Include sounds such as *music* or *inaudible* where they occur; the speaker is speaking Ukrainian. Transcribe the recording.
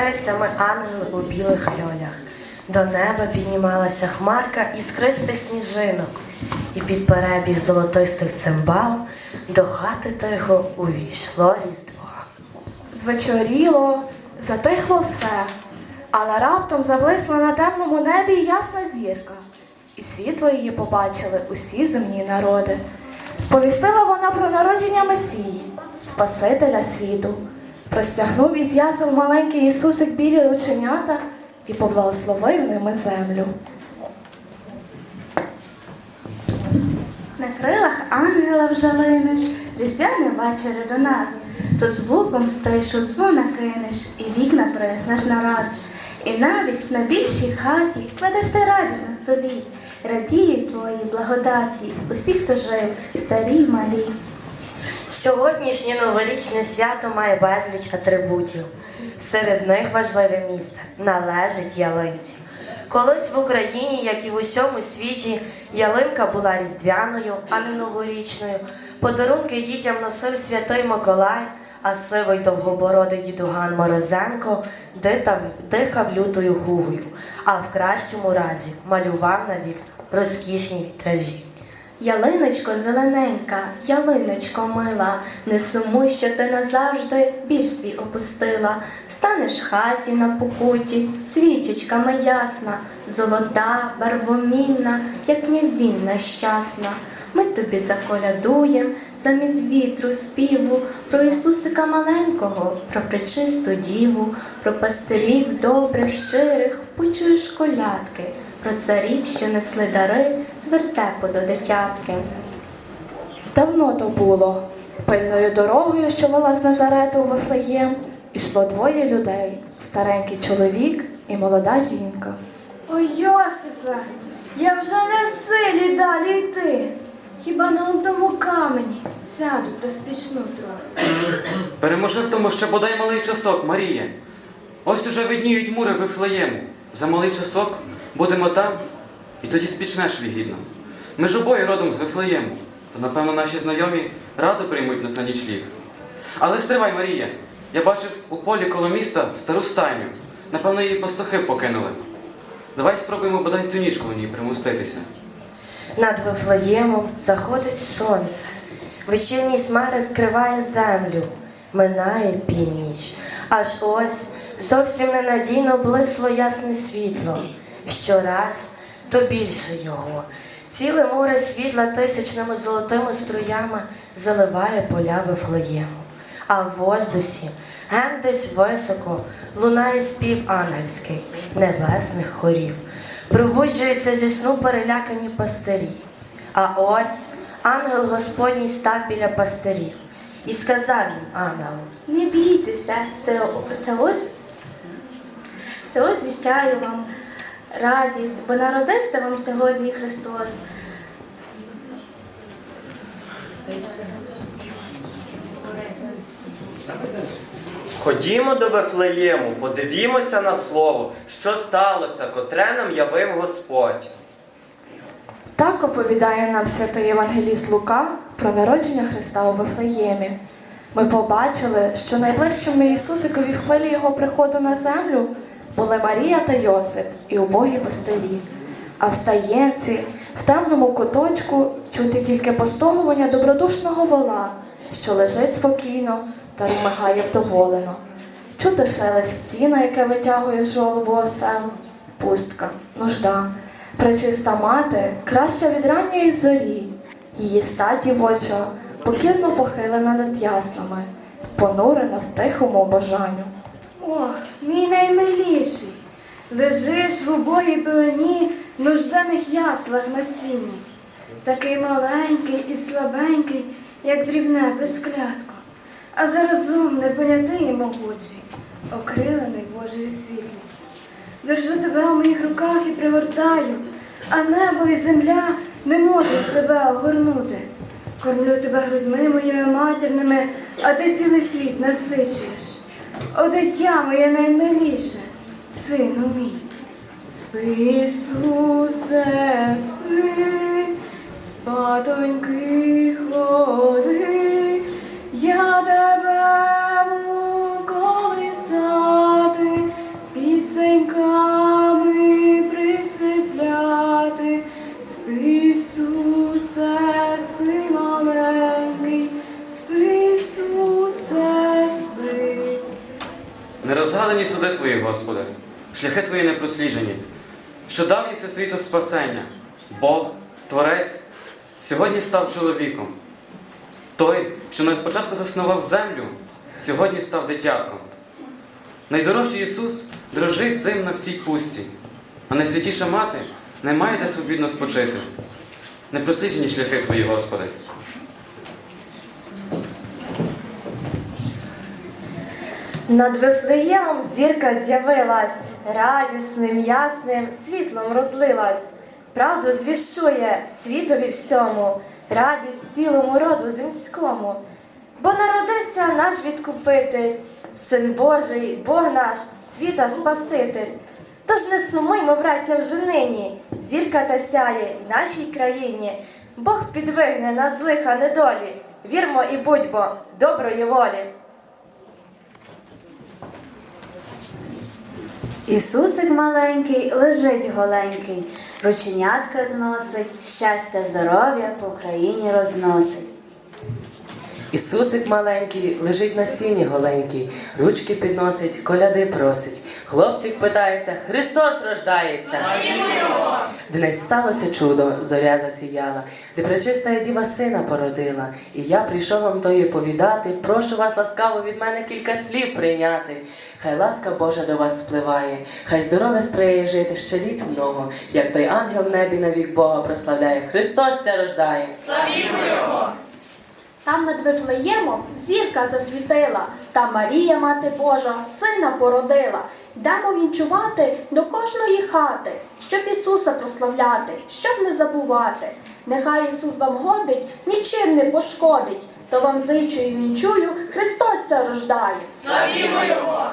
Крильцями ангели у білих льолях. До неба піднімалася хмарка іскристих сніжинок, і під перебіг золотистих цимбал до хати тихо увійшло різдво. Звечоріло, затихло все, але раптом заблисла на темному небі ясна зірка, і світло її побачили усі земні народи. Сповістила вона про народження Месії, Спасителя світу. Простягнув із ясел маленький Ісусик білі рученята і поблагословив ними землю. На крилах ангела вже линеш, різдвяне вечері до нас. Тут звуком в тишу дзвона кинеш, і вікна приснеш нараз. І навіть в найбільшій хаті кладеш ти радість на столі, радіють твої благодаті, усі, хто жив, старі малі. Сьогоднішнє новорічне свято має безліч атрибутів. Серед них важливе місце належить ялинці. Колись в Україні, як і в усьому світі, ялинка була різдвяною, а не новорічною. Подарунки дітям носив святий Миколай, а сивий довгобородий дідуган Морозенко дихав лютою хугою, а в кращому разі малював на вікна розкішні вітражі. Ялиночко зелененька, ялиночко мила, не сумуй, що ти назавжди біль свій опустила. Станеш хаті на покуті, свічечками ясна, золота, барвомінна, як князівна щасна. Ми тобі заколядуєм замість вітру співу про Ісусика маленького, про пречисту діву, про пастирів добрих, щирих, почуєш колядки про царів, що несли дари з вертепу до дитятки. Давно то було. Пильною дорогою, що вела з Назарету в Вифлеєм, ішло двоє людей старенький чоловік і молода жінка. Ой, Йосифе, я вже не в силі далі йти. Хіба на одному камені сяду та спічну трохи. *coughs* Переможи в тому, що бодай малий часок, Марія. Ось уже видніють мури Вифлеєму. За малий часок будемо там, і тоді спічнеш вігідно. Ми ж обоє родом з Вифлеєму, то напевно наші знайомі радо приймуть нас на нічліг. Але стривай, Марія. Я бачив у полі коло міста стару стайню. Напевно, її пастухи покинули. Давай спробуємо бодай цю ніч коло ній примуститися. Над Вифлеємом заходить сонце, вечірній смерек вкриває землю, минає північ, аж ось зовсім ненадійно блисло ясне світло. Щораз то більше його. Ціле море світла тисячними золотими струями заливає поля Вифлеєму. А в воздусі, ген десь високо, лунає спів ангельський, небесних хорів. Пробуджуються зі сну перелякані пастирі. А ось ангел Господній став біля пастирів і сказав їм ангел, Не бійтеся, це, ось, це ось віщаю вам радість, бо народився вам сьогодні Христос. Ходімо до Вифлеєму, подивімося на слово, що сталося, котре нам явив Господь. Так оповідає нам святий Євангеліст Лука про народження Христа у Вифлеємі. Ми побачили, що найближчими Ісусикові хвилі Його приходу на землю були Марія та Йосип і убогі пастирі. А в стаєнці, в темному куточку чути тільки постогування добродушного вола, що лежить спокійно та ромигає вдоволено. Чути шелест сіна, яке витягує жолобу осел, пустка, нужда. Пречиста мати краща від ранньої зорі, її статі дівоча покірно похилена над яслами, понурена в тихому бажанню. О, мій наймиліший, лежиш в убогій пилені в нужданих яслах на сіні. Такий маленький і слабенький, як дрібне безклятко, а заразом непонятий і могучий, окрилений Божою світлістю. Держу тебе у моїх руках і пригортаю, а небо і земля не можуть тебе огорнути. Кормлю тебе грудьми моїми матірними, а ти цілий світ насичуєш. О, дитя моє наймиліше, сину мій. Спи, Ісусе, спи, спатоньки згадані суди Твої, Господи, шляхи Твої непросліджені, що дав єси світу спасення. Бог, Творець, сьогодні став чоловіком. Той, що на початку заснував землю, сьогодні став дитятком. Найдорожчий Ісус дрожить зим на всій пустці, а найсвятіша мати не має де свобідно спочити. Непросліджені шляхи Твої, Господи. Над Вифлеємом зірка з'явилась, радісним, ясним світлом розлилась. Правду звіщує світові всьому, радість цілому роду земському. Бо народився наш відкупитель, син Божий, Бог наш, світа Спаситель. Тож не сумуймо, браття, вже нині, зірка та сяє в нашій країні. Бог підвигне на злиха недолі, вірмо і будьмо доброї волі. Ісусик маленький лежить голенький, рученятка зносить, щастя, здоров'я по країні розносить. Ісусик маленький лежить на сіні голенький, ручки підносить, коляди просить. Хлопчик питається, Христос рождається. Днесь сталося чудо, зоря засіяла, де пречиста діва сина породила. І я прийшов вам тої повідати, прошу вас ласкаво від мене кілька слів прийняти. Хай ласка Божа до вас спливає, хай здоров'я сприяє жити ще літ много, як той ангел в небі на вік Бога прославляє. Христос ся рождає. Там над Вифлеємом зірка засвітила, та Марія, мати Божа, сина породила. Йдемо вінчувати до кожної хати, щоб Ісуса прославляти, щоб не забувати. Нехай Ісус вам годить, нічим не пошкодить, то вам зичу і вінчую, Христос зарождає. рождає. Славімо Його!